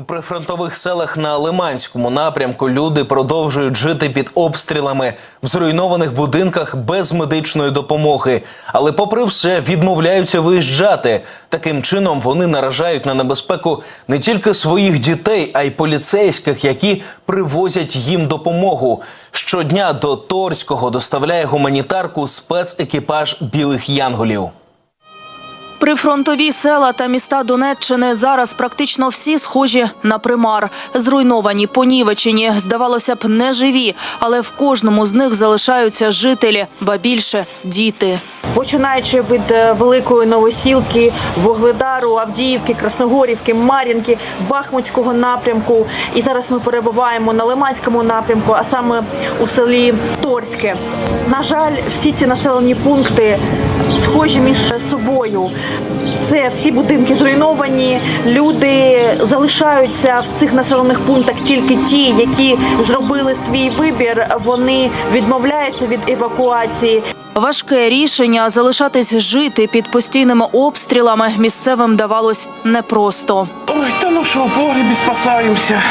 У прифронтових селах на Лиманському напрямку люди продовжують жити під обстрілами в зруйнованих будинках без медичної допомоги, але, попри все, відмовляються виїжджати. Таким чином вони наражають на небезпеку не тільки своїх дітей, а й поліцейських, які привозять їм допомогу. Щодня до Торського доставляє гуманітарку спецекіпаж білих янголів. Прифронтові села та міста Донеччини зараз практично всі схожі на примар. Зруйновані, понівечені, здавалося б, не живі, але в кожному з них залишаються жителі, ба більше діти. Починаючи від е, великої новосілки, Вогледару, Авдіївки, Красногорівки, Мар'їнки, Бахмутського напрямку. І зараз ми перебуваємо на Лиманському напрямку, а саме у селі Торське. На жаль, всі ці населені пункти схожі між собою. Це всі будинки зруйновані. Люди залишаються в цих населених пунктах тільки ті, які зробили свій вибір. Вони відмовляються від евакуації. Важке рішення залишатись жити під постійними обстрілами місцевим давалось непросто. Ой, та ну що, в погребі спасаємося.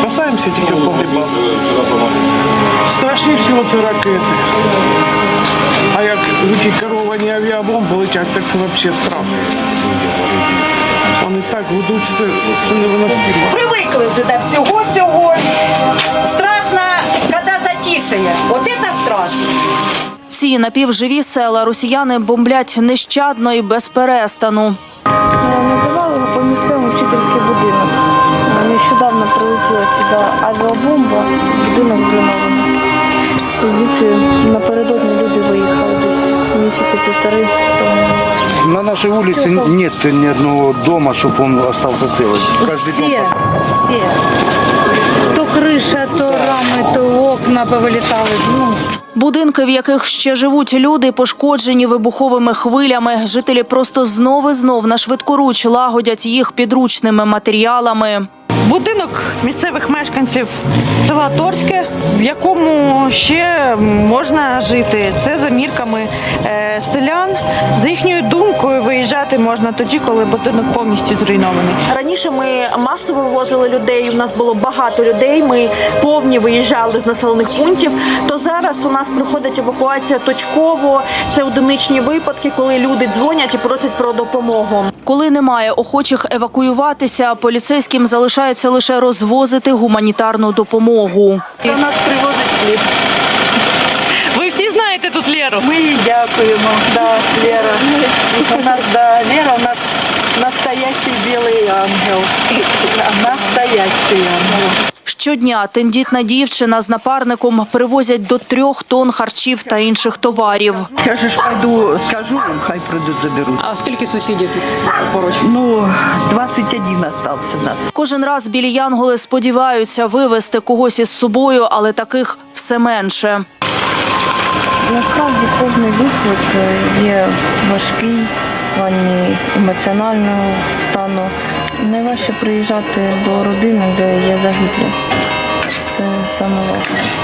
Спасаємося тільки в погребах. Страшні всього це ракети. А як такі керовані авіабомби летять, так це взагалі страшно. Вони так гудуть, це, це невиносимо. Привыкли вже до всього цього. Страшно, коли затишає. Вот это страшно. Ці напівживі села росіяни бомблять нещадно і без перестану. Називали його по місцевому вчительський будинок. Нещодавно прилетіла сюди авіабомба, будинок зруйнований. Звідси напередодні люди виїхали десь місяці півтори тому. На нашей улице нет ни одного дома, чтобы он остался целым. Каждый дом Все, все. то криша, то рами, то окна повилітали. Ну, Будинки, в яких ще живуть люди, пошкоджені вибуховими хвилями. Жителі просто знов і знов на швидкоруч лагодять їх підручними матеріалами. Будинок місцевих мешканців села Торське, в якому ще можна жити. Це за мірками е, селян. За їхньою думкою виїжджати можна тоді, коли будинок повністю зруйнований. Раніше ми масово вивозили людей. У нас було багато людей. Ми повні виїжджали з населених пунктів. То зараз у нас проходить евакуація точково. Це одиничні випадки, коли люди дзвонять і просять про допомогу. Коли немає охочих евакуюватися, поліцейським залишається лише розвозити гуманітарну допомогу. До нас привозить хліб. Ви всі знаєте тут Леру? Ми їй дякуємо, да, Лера. У нас, да, Лера у нас настоящий білий ангел. Настоящий ангел. Щодня тендітна дівчина з напарником привозять до трьох тонн харчів та інших товарів. Я ж пойду, скажу хай придут, заберут. а скільки сусідів поруч? Ну, 21 остался нас. Кожен раз білі янголи сподіваються вивезти когось із собою, але таких все менше. Насправді кожний виклик е, є важкий плані емоціонального стану. Найважче приїжджати до родини, де є загиблі. Це саме важче.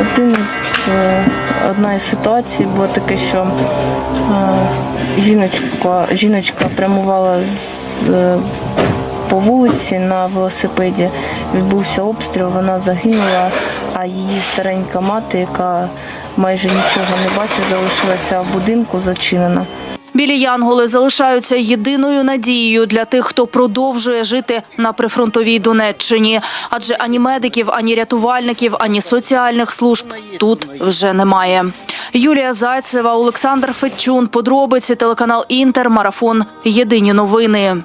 Один із, е, одна із ситуацій була таке, що е, жіночка, жіночка прямувала з е, по вулиці на велосипеді. Відбувся обстріл, вона загинула, а її старенька мати, яка майже нічого не бачить, залишилася в будинку зачинена. Білі янголи залишаються єдиною надією для тих, хто продовжує жити на прифронтовій Донеччині. Адже ані медиків, ані рятувальників, ані соціальних служб тут вже немає. Юлія Зайцева, Олександр Федчун, подробиці телеканал Інтер, марафон. Єдині новини.